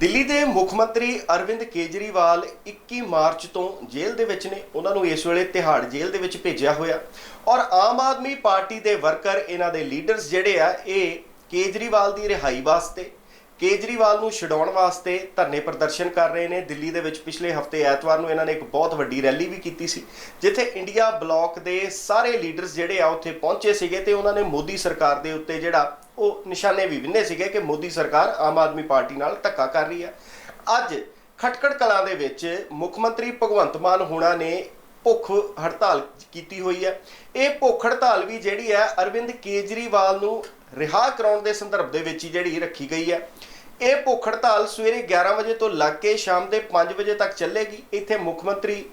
ਦਿੱਲੀ ਦੇ ਮੁੱਖ ਮੰਤਰੀ ਅਰਵਿੰਦ ਕੇਜਰੀਵਾਲ 21 ਮਾਰਚ ਤੋਂ ਜੇਲ੍ਹ ਦੇ ਵਿੱਚ ਨੇ। ਉਹਨਾਂ ਨੂੰ ਇਸ ਵੇਲੇ ਤਿਹਾੜ ਜੇਲ੍ਹ ਦੇ ਵਿੱਚ ਭੇਜਿਆ ਹੋਇਆ। ਔਰ ਆਮ ਆਦਮੀ ਪਾਰਟੀ ਦੇ ਵਰਕਰ, ਇਹਨਾਂ ਦੇ ਲੀਡਰਸ ਜਿਹੜੇ ਆ, ਇਹ ਕੇਜਰੀਵਾਲ ਦੀ ਰਿਹਾਈ ਵਾਸਤੇ ਕੇਜਰੀਵਾਲ ਨੂੰ ਛਡਾਉਣ ਵਾਸਤੇ ਧਰਨੇ ਪ੍ਰਦਰਸ਼ਨ ਕਰ ਰਹੇ ਨੇ। ਦਿੱਲੀ ਦੇ ਵਿੱਚ ਪਿਛਲੇ ਹਫ਼ਤੇ ਐਤਵਾਰ ਨੂੰ ਇਹਨਾਂ ਨੇ ਇੱਕ ਬਹੁਤ ਵੱਡੀ ਰੈਲੀ ਵੀ ਕੀਤੀ ਸੀ, ਜਿੱਥੇ ਇੰਡੀਆ ਬਲਾਕ ਦੇ ਸਾਰੇ ਲੀਡਰਸ ਜਿਹੜੇ ਆ ਉੱਥੇ ਪਹੁੰਚੇ ਸੀਗੇ ਤੇ ਉਹਨਾਂ ਨੇ ਮੋਦੀ ਸਰਕਾਰ ਦੇ ਉੱਤੇ ਜਿਹੜਾ ਉਹ ਨਿਸ਼ਾਨੇ ਵੀ ਵਿੰਨੇ ਸੀਗੇ ਕਿ ਮੋਦੀ ਸਰਕਾਰ ਆਮ ਆਦਮੀ ਪਾਰਟੀ ਨਾਲ ਧੱਕਾ ਕਰ ਰਹੀ ਹੈ ਅੱਜ ਖਟਕੜ ਕਲਾਂ ਦੇ ਵਿੱਚ ਮੁੱਖ ਮੰਤਰੀ ਭਗਵੰਤ ਮਾਨ ਹੋਣਾ ਨੇ ਭੁੱਖ ਹੜਤਾਲ ਕੀਤੀ ਹੋਈ ਹੈ ਇਹ ਭੁੱਖ ਹੜਤਾਲ ਵੀ ਜਿਹੜੀ ਹੈ ਅਰਵਿੰਦ ਕੇਜਰੀਵਾਲ ਨੂੰ ਰਿਹਾ ਕਰਾਉਣ ਦੇ ਸੰਦਰਭ ਦੇ ਵਿੱਚ ਹੀ ਜਿਹੜੀ ਰੱਖੀ ਗਈ ਹੈ। ਇਹ ਭੁੱਖ ਹੜਤਾਲ ਸਵੇਰੇ 11 ਵਜੇ ਤੋਂ ਲੱਗ ਕੇ ਸ਼ਾਮ ਦੇ 5 ਵਜੇ ਤੱਕ ਚੱਲੇਗੀ। ਇੱਥੇ ਮੁੱਖ ਮੰਤਰੀ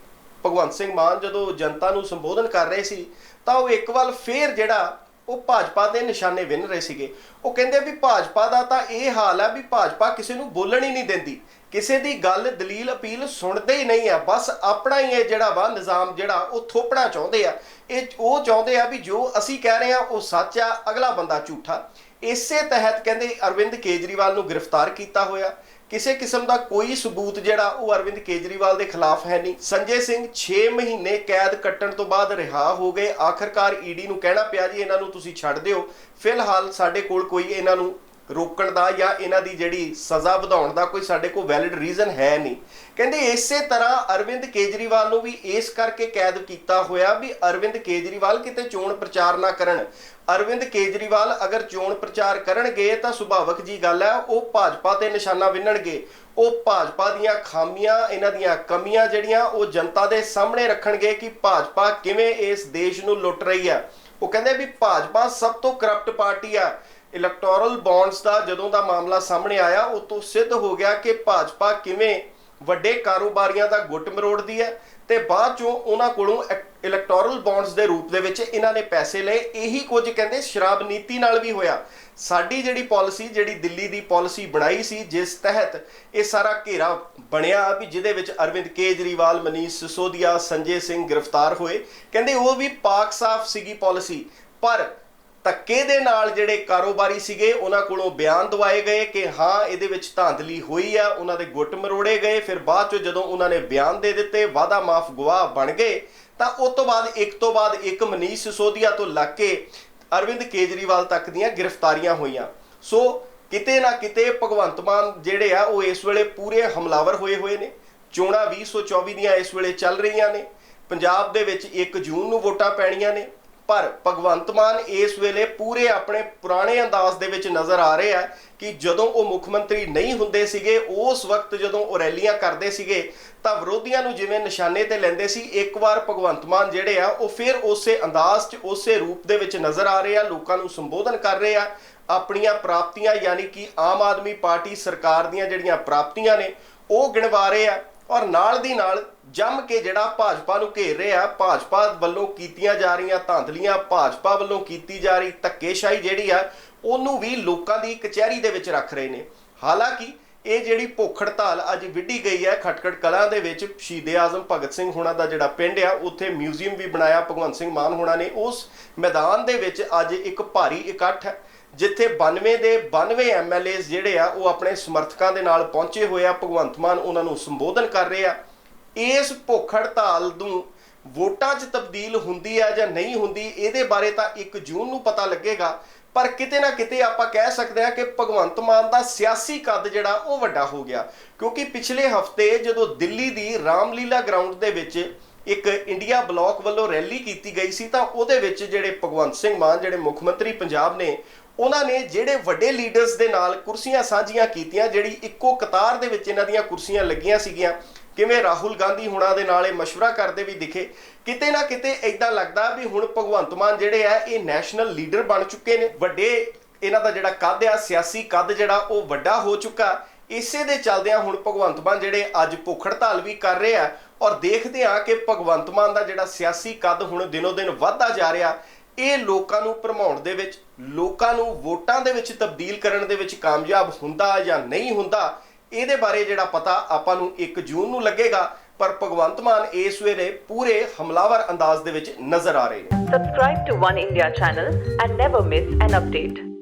ਭਗਵੰਤ ਸਿੰਘ ਮਾਨ ਜਦੋਂ ਜਨਤਾ ਨੂੰ ਸੰਬੋਧਨ ਕਰ ਰਹੇ ਸੀ, ਤਾਂ ਉਹ ਇੱਕ ਵਾਰ ਫੇਰ ਜਿਹੜਾ ਉਹ ਭਾਜਪਾ ਦੇ ਨਿਸ਼ਾਨੇ ਵਿੰਨ ਰਹੇ ਸੀਗੇ। ਉਹ ਕਹਿੰਦੇ ਵੀ ਭਾਜਪਾ ਦਾ ਤਾਂ ਇਹ ਹਾਲ ਹੈ ਵੀ ਭਾਜਪਾ ਕਿਸੇ ਨੂੰ ਬੋਲਣ ਹੀ ਨਹੀਂ ਦਿੰਦੀ। ਕਿਸੇ ਦੀ ਗੱਲ ਦਲੀਲ ਅਪੀਲ ਸੁਣਦੇ ਹੀ ਨਹੀਂ ਆ। ਬਸ ਆਪਣਾ ਹੀ ਇਹ ਜਿਹੜਾ ਵਾ ਨਿਜ਼ਾਮ ਜਿਹੜਾ, ਉਹ ਥੋਪਣਾ ਚਾਹੁੰਦੇ ਆ। ਇਹ ਉਹ ਚਾਹੁੰਦੇ ਆ ਵੀ ਜੋ ਅਸੀਂ ਕਹਿ ਰਹੇ ਆ, ਉਹ ਸੱਚ ਆ, ਅਗਲਾ ਬੰਦਾ ਝੂਠਾ। ਇਸੇ ਤਹਿਤ ਕਹਿੰਦੇ ਅਰਵਿੰਦ ਕੇਜਰੀਵਾਲ ਨੂੰ ਗ੍ਰਿਫਤਾਰ ਕੀਤਾ ਹੋਇਆ। ਕਿਸੇ ਕਿਸਮ ਦਾ ਕੋਈ ਸਬੂਤ ਜਿਹੜਾ ਉਹ ਅਰਵਿੰਦ ਕੇਜਰੀਵਾਲ ਦੇ ਖਿਲਾਫ ਹੈ ਨਹੀਂ। ਸੰਜੇ ਸਿੰਘ 6 ਮਹੀਨੇ ਕੈਦ ਕੱਟਣ ਤੋਂ ਬਾਅਦ ਰਿਹਾ ਹੋ ਗਏ। ਆਖਰਕਾਰ ਈਡੀ ਨੂੰ ਕਹਿਣਾ ਪਿਆ ਜੀ, ਇਹਨਾਂ ਨੂੰ ਤੁਸੀਂ ਛੱਡ ਦਿਓ। ਫਿਲਹਾਲ ਸਾਡੇ ਕੋਲ ਕੋਈ ਇਹਨਾਂ ਨੂੰ ਰੋਕਣ ਦਾ ਜਾਂ ਇਹਨਾਂ ਦੀ ਜਿਹੜੀ ਸਜ਼ਾ ਵਧਾਉਣ ਦਾ ਕੋਈ ਸਾਡੇ ਕੋਲ ਵੈਲਿਡ ਰੀਜ਼ਨ ਹੈ ਨਹੀਂ। ਕਹਿੰਦੇ ਇਸੇ ਤਰ੍ਹਾਂ ਅਰਵਿੰਦ ਕੇਜਰੀਵਾਲ ਨੂੰ ਵੀ ਇਸ ਕਰਕੇ ਕੈਦ ਕੀਤਾ ਹੋਇਆ ਵੀ ਅਰਵਿੰਦ ਕੇਜਰੀਵਾਲ ਕਿਤੇ ਚੋਣ ਪ੍ਰਚਾਰ ਨਾ ਕਰਨ। ਅਰਵਿੰਦ ਕੇਜਰੀਵਾਲ ਅਗਰ ਚੋਣ ਪ੍ਰਚਾਰ ਕਰਨਗੇ ਤਾਂ ਸੁਭਾਵਕ ਜੀ ਗੱਲ ਹੈ, ਉਹ ਭਾਜਪਾ ਤੇ ਨਿਸ਼ਾਨਾ ਵਿੰਨਣਗੇ। ਉਹ ਭਾਜਪਾ ਦੀਆਂ ਖਾਮੀਆਂ, ਇਹਨਾਂ ਦੀਆਂ ਕਮੀਆਂ ਜਿਹੜੀਆਂ ਉਹ ਜਨਤਾ ਦੇ ਸਾਹਮਣੇ ਰੱਖਣਗੇ ਕਿ ਭਾਜਪਾ ਕਿਵੇਂ ਇਸ ਦੇਸ਼ ਨੂੰ ਲੁੱਟ ਰਹੀ ਹੈ। ਉਹ ਕਹਿੰਦੇ ਵੀ ਭਾਜਪਾ ਸਭ ਤੋਂ ਕਰਪਟ ਪਾਰਟੀ ਆ। ਇਲੈਕਟੋਰਲ ਬੌਂਡਸ ਦਾ ਜਦੋਂ ਦਾ ਮਾਮਲਾ ਸਾਹਮਣੇ ਆਇਆ, ਉਹ ਤੋਂ ਸਿੱਧ ਹੋ ਗਿਆ ਕਿ ਭਾਜਪਾ ਕਿਵੇਂ ਵੱਡੇ ਕਾਰੋਬਾਰੀਆਂ ਦਾ ਗੁੱਟ ਮਰੋੜਦੀ ਹੈ ਤੇ ਬਾਅਦ ਚੋਂ ਉਹਨਾਂ ਕੋਲੋਂ ਇਲੈਕਟੋਰਲ ਬੌਂਡਸ ਦੇ ਰੂਪ ਦੇ ਵਿੱਚ ਇਹਨਾਂ ਨੇ ਪੈਸੇ ਲਏ। ਇਹੀ ਕੁਝ ਕਹਿੰਦੇ ਸ਼ਰਾਬ ਨੀਤੀ ਨਾਲ ਵੀ ਹੋਇਆ। ਸਾਡੀ ਜਿਹੜੀ ਪਾਲਿਸੀ, ਜਿਹੜੀ ਦਿੱਲੀ ਦੀ ਪਾਲਿਸੀ ਬਣਾਈ ਸੀ, ਜਿਸ ਤਹਿਤ ਇਹ ਸਾਰਾ ਘੇਰਾ ਬਣਿਆ ਵੀ ਜਿਹਦੇ ਵਿੱਚ ਅਰਵਿੰਦ ਕੇਜਰੀਵਾਲ, ਮਨੀਸ਼ ਸਿਸੋਦੀਆ, ਸੰਜੇ ਸਿੰਘ ਗ੍ਰਿਫਤਾਰ ਹੋਏ। ਕਹਿੰਦੇ ਉਹ ਵੀ ਪਾਕ ਸਾਫ਼ ਸੀਗੀ ਪਾਲਿਸੀ, ਪਰ ਧੱਕੇ ਦੇ ਨਾਲ ਜਿਹੜੇ ਕਾਰੋਬਾਰੀ ਸੀਗੇ, ਉਹਨਾਂ ਕੋਲੋਂ ਬਿਆਨ ਦਵਾਏ ਗਏ ਕਿ ਹਾਂ, ਇਹਦੇ ਵਿੱਚ ਧਾਂਦਲੀ ਹੋਈ ਆ, ਉਹਨਾਂ ਦੇ ਗੁੱਟ ਮਰੋੜੇ ਗਏ। ਫਿਰ ਬਾਅਦ ਚ ਜਦੋਂ ਉਹਨਾਂ ਨੇ ਬਿਆਨ ਦੇ ਦਿੱਤੇ ਵਾਦਾ ਮਾਫ ਗਵਾਹ ਬਣ ਗਏ, ਤਾਂ ਉਸ ਤੋਂ ਬਾਅਦ, ਇੱਕ ਤੋਂ ਬਾਅਦ ਇੱਕ ਮਨੀਸ਼ ਸਿਸੋਦੀਆ ਤੋਂ ਲੱਗ ਕੇ ਅਰਵਿੰਦ ਕੇਜਰੀਵਾਲ ਤੱਕ ਦੀਆਂ ਗ੍ਰਿਫਤਾਰੀਆਂ ਹੋਈਆਂ। ਸੋ ਕਿਤੇ ਨਾ ਕਿਤੇ ਭਗਵੰਤ ਮਾਨ ਜਿਹੜੇ ਆ, ਉਹ ਇਸ ਵੇਲੇ ਪੂਰੇ ਹਮਲਾਵਰ ਹੋਏ ਹੋਏ ਨੇ। ਚੋਣਾਂ 2024 ਦੀਆਂ ਇਸ ਵੇਲੇ ਚੱਲ ਰਹੀਆਂ ਨੇ। ਪੰਜਾਬ ਦੇ ਵਿੱਚ 1 ਜੂਨ ਨੂੰ ਵੋਟਾਂ ਪੈਣੀਆਂ ਨੇ। ਪਰ ਭਗਵੰਤ ਮਾਨ ਇਸ ਵੇਲੇ ਪੂਰੇ ਆਪਣੇ ਪੁਰਾਣੇ ਅੰਦਾਜ਼ ਦੇ ਵਿੱਚ ਨਜ਼ਰ ਆ ਰਹੇ ਆ ਕਿ ਜਦੋਂ ਉਹ ਮੁੱਖ ਮੰਤਰੀ ਨਹੀਂ ਹੁੰਦੇ ਸੀਗੇ, ਉਸ ਵਕਤ ਜਦੋਂ ਉਹ ਰੈਲੀਆਂ ਕਰਦੇ ਸੀਗੇ, ਤਾਂ ਵਿਰੋਧੀਆਂ ਨੂੰ ਜਿਵੇਂ ਨਿਸ਼ਾਨੇ ਤੇ ਲੈਂਦੇ ਸੀ, ਇੱਕ ਵਾਰ ਭਗਵੰਤ ਮਾਨ ਜਿਹੜੇ ਆ, ਉਹ ਫਿਰ ਉਸੇ ਅੰਦਾਜ਼ 'ਚ, ਉਸੇ ਰੂਪ ਦੇ ਵਿੱਚ ਨਜ਼ਰ ਆ ਰਹੇ ਆ, ਲੋਕਾਂ ਨੂੰ ਸੰਬੋਧਨ ਕਰ ਰਹੇ ਆ, ਆਪਣੀਆਂ ਪ੍ਰਾਪਤੀਆਂ, ਯਾਨੀ ਕਿ ਆਮ ਆਦਮੀ ਪਾਰਟੀ ਸਰਕਾਰ ਦੀਆਂ ਜਿਹੜੀਆਂ ਪ੍ਰਾਪਤੀਆਂ ਨੇ, ਉਹ ਗਿਣਵਾ ਰਹੇ ਆ। ਔਰ ਨਾਲ ਦੀ ਨਾਲ ਜੰਮ ਕੇ ਜਿਹੜਾ ਭਾਜਪਾ ਨੂੰ ਘੇਰ ਰਿਹਾ, ਭਾਜਪਾ ਵੱਲੋਂ ਕੀਤੀਆਂ ਜਾ ਰਹੀਆਂ ਧਾਂਦਲੀਆਂ, ਭਾਜਪਾ ਵੱਲੋਂ ਕੀਤੀ ਜਾ ਰਹੀ ਧੱਕੇਸ਼ਾਹੀ ਜਿਹੜੀ ਆ, ਉਹਨੂੰ ਵੀ ਲੋਕਾਂ ਦੀ ਕਚਹਿਰੀ ਦੇ ਵਿੱਚ ਰੱਖ ਰਹੇ ਨੇ। ਹਾਲਾਂਕਿ ਇਹ ਜਿਹੜੀ ਭੁੱਖ ਹੜਤਾਲ ਅੱਜ ਵਿੱਢੀ ਗਈ ਹੈ ਖਟਕੜ ਕਲਾਂ ਦੇ ਵਿੱਚ, ਸ਼ਹੀਦੇ ਆਜ਼ਮ ਭਗਤ ਸਿੰਘ ਹੋਣਾ ਦਾ ਜਿਹੜਾ ਪਿੰਡ ਆ, ਉੱਥੇ ਮਿਊਜ਼ੀਅਮ ਵੀ ਬਣਾਇਆ, ਭਗਵੰਤ ਸਿੰਘ ਮਾਨ ਹੋਣਾ ਨੇ। ਉਸ ਮੈਦਾਨ ਦੇ ਵਿੱਚ ਅੱਜ ਇੱਕ ਭਾਰੀ ਇਕੱਠ ਹੈ। ਜਿੱਥੇ 92 ਦੇ 92 ਐਮਐਲਏਸ ਜਿਹੜੇ ਆ, ਉਹ ਆਪਣੇ ਸਮਰਥਕਾਂ ਦੇ ਨਾਲ ਪਹੁੰਚੇ ਹੋਏ ਆ, ਭਗਵੰਤ ਮਾਨ ਉਹਨਾਂ ਨੂੰ ਸੰਬੋਧਨ ਕਰ ਰਹੇ ਆ। ਇਸ ਭੁੱਖ ਹੜਤਾਲ ਨੂੰ ਵੋਟਾਂ 'ਚ ਤਬਦੀਲ ਹੁੰਦੀ ਆ ਜਾਂ ਨਹੀਂ ਹੁੰਦੀ, ਇਹਦੇ ਬਾਰੇ ਤਾਂ 1 ਜੂਨ ਨੂੰ ਪਤਾ ਲੱਗੇਗਾ। ਪਰ ਕਿਤੇ ਨਾ ਕਿਤੇ ਆਪਾਂ ਕਹਿ ਸਕਦੇ ਹਾਂ ਕਿ ਭਗਵੰਤ ਮਾਨ ਦਾ ਸਿਆਸੀ ਕੱਦ ਜਿਹੜਾ, ਉਹ ਵੱਡਾ ਹੋ ਗਿਆ। ਕਿਉਂਕਿ ਪਿਛਲੇ ਹਫ਼ਤੇ ਜਦੋਂ ਦਿੱਲੀ ਦੀ ਰਾਮਲੀਲਾ ਗਰਾਊਂਡ ਦੇ ਵਿੱਚ ਇੱਕ ਇੰਡੀਆ ਬਲਾਕ ਵੱਲੋਂ ਰੈਲੀ ਕੀਤੀ ਗਈ ਸੀ, ਤਾਂ ਉਹਦੇ ਵਿੱਚ ਜਿਹੜੇ ਭਗਵੰਤ ਸਿੰਘ ਮਾਨ, ਜਿਹੜੇ ਮੁੱਖ ਮੰਤਰੀ ਪੰਜਾਬ ਨੇ, ਉਹਨਾਂ ਨੇ ਜਿਹੜੇ ਵੱਡੇ ਲੀਡਰਸ ਦੇ ਨਾਲ ਕੁਰਸੀਆਂ ਸਾਂਝੀਆਂ ਕੀਤੀਆਂ, ਜਿਹੜੀ ਇੱਕੋ ਕਤਾਰ ਦੇ ਵਿੱਚ ਇਹਨਾਂ ਦੀਆਂ ਕੁਰਸੀਆਂ ਲੱਗੀਆਂ ਸੀਗੀਆਂ, ਕਿਵੇਂ ਰਾਹੁਲ ਗਾਂਧੀ ਹੁਣਾਂ ਦੇ ਨਾਲ ਇਹ ਮਸ਼ਵਰਾ ਕਰਦੇ ਵੀ ਦਿਖੇ, ਕਿਤੇ ਨਾ ਕਿਤੇ ਐਦਾਂ ਲੱਗਦਾ ਵੀ ਹੁਣ ਭਗਵੰਤ ਮਾਨ ਜਿਹੜੇ ਆ, ਇਹ ਨੈਸ਼ਨਲ ਲੀਡਰ ਬਣ ਚੁੱਕੇ ਨੇ। ਵੱਡੇ ਇਹਨਾਂ ਦਾ ਜਿਹੜਾ ਕੱਦ ਆ, ਸਿਆਸੀ ਕੱਦ ਜਿਹੜਾ, ਉਹ ਵੱਡਾ ਹੋ ਚੁੱਕਾ। ਇਸੇ ਦੇ ਚਲਦਿਆਂ ਹੁਣ ਭਗਵੰਤ ਮਾਨ ਜਿਹੜੇ ਅੱਜ ਭੁੱਖ ਹੜਤਾਲ ਵੀ ਕਰ ਰਹੇ ਆ ਔਰ ਦੇਖਦੇ ਹਾਂ ਕਿ ਭਗਵੰਤ ਮਾਨ ਦਾ ਜਿਹੜਾ ਸਿਆਸੀ ਕੱਦ ਹੁਣ ਦਿਨੋ ਦਿਨ ਵੱਧਦਾ ਜਾ ਰਿਹਾ, ਇਹ ਲੋਕਾਂ ਨੂੰ ਭਰਮਾਉਣ ਦੇ ਵਿੱਚ, ਲੋਕਾਂ ਨੂੰ ਵੋਟਾਂ ਦੇ ਵਿੱਚ ਤਬਦੀਲ ਕਰਨ ਦੇ ਵਿੱਚ ਕਾਮਯਾਬ ਹੁੰਦਾ ਜਾਂ ਨਹੀਂ ਹੁੰਦਾ, ਇਹਦੇ ਬਾਰੇ ਜਿਹੜਾ ਪਤਾ ਆਪਾਂ ਨੂੰ 1 ਜੂਨ ਨੂੰ ਲੱਗੇਗਾ, ਪਰ ਭਗਵੰਤ ਮਾਨ ਇਸ ਵੇਲੇ ਪੂਰੇ ਹਮਲਾਵਰ ਅੰਦਾਜ਼ ਦੇ ਵਿੱਚ ਨਜ਼ਰ ਆ ਰਹੇ ਨੇ Subscribe to One India channel and never miss an update.